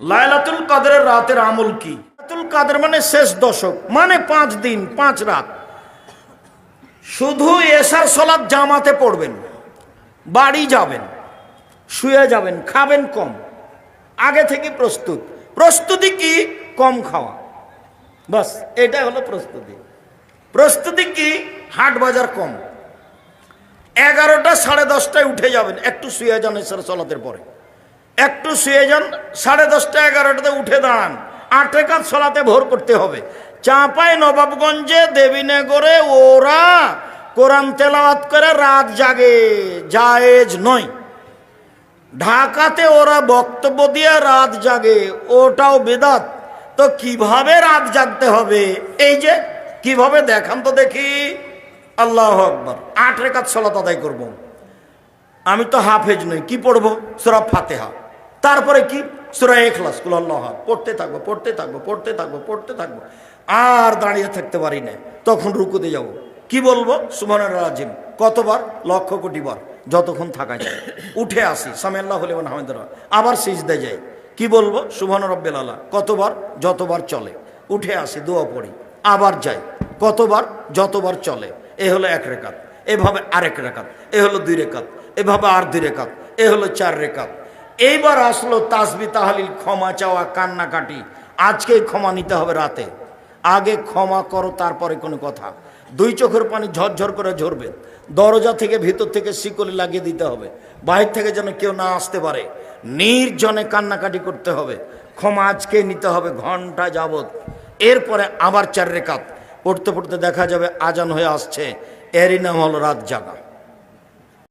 লাইলাতুল কাদরের রাতের আমল কি? কাদের মানে শেষ দশক মানে পাঁচ দিন, পাঁচ রাত। শুধু এসার সলাদ জামাতে পড়বেন, বাড়ি যাবেন, শুয়ে যাবেন, খাবেন কম। আগে থেকে প্রস্তুত। প্রস্তুতি কি? কম খাওয়া। বাস, এটাই হলো প্রস্তুতি। প্রস্তুতি কি? হাট বাজার কম। এগারোটা সাড়ে দশটায় উঠে যাবেন, একটু শুয়ে যান এসার সলাতের পরে। একটু শুয়ে যান সাড়ে দশটা এগারোটাতে উঠে দাঁড়ান। আটে কাজ সলাতে ভোর করতে হবে। চাঁপায় নবাবগঞ্জে দেবীনগরে ওরা কোরআন তেলাওয়াত করে রাত জাগে, জায়েজ নয়। ঢাকাতে ওরা বক্তব্য দিয়ে রাত জাগে, ওটাও বেদাত। তো কীভাবে রাত জাগতে হবে? এই যে, কীভাবে দেখান তো দেখি। আল্লাহ আকবর। আট রেখাত সলাত আদায় করব। আমি তো হাফেজ নই, কি পড়ব? সুরা ফাতেহা। তারপরে কি? সুরা এখলাস কুল পড়তে থাকব পড়তে থাকব পড়তে থাকব পড়তে থাকব। আর দাঁড়িয়ে থাকতে পারি না। তখন রুকুতে যাব। কি বলব? সুবহানার রাজিম। কতবার? লক্ষ কোটি বার। যতক্ষণ থাকা যায়। উঠে আসি। সামিয়াল্লাহ হলিমান হামিদুল্লাহ আবার সিজদে যাই। কি বলব? সুবহান রব্বেল আল্লাহ কতবার? যতবার চলে। উঠে আসি, দোয়া পড়ি। আবার যাই। কতবার? যতবার চলে। এ হলো এক রেখাত। এভাবে আরেক রেখাত। এ হলো দুই রেখাত। এভাবে আর দুই রেখাত। এ হলো চার রেখাত। এইবার আসলো তাসবি তাহালিল, ক্ষমা চাওয়া, কান্নাকাটি। আজকেই ক্ষমা নিতে হবে রাতে। আগে ক্ষমা করো, তারপরে কোনো কথা। দুই চোখের পানি ঝরঝর করে ঝরবে। দরজা থেকে ভিতর থেকে শিকলি লাগিয়ে দিতে হবে। বাইরে থেকে যেন কেউ না আসতে পারে। নির্জনে কান্নাকাটি করতে হবে। ক্ষমা আজকে নিতে হবে ঘণ্টা যাবত এরপরে আবার চার রেখাত। পড়তে পড়তে দেখা যাবে আজান হয়ে আসছে। এরই নাম হলো রাত জাগা।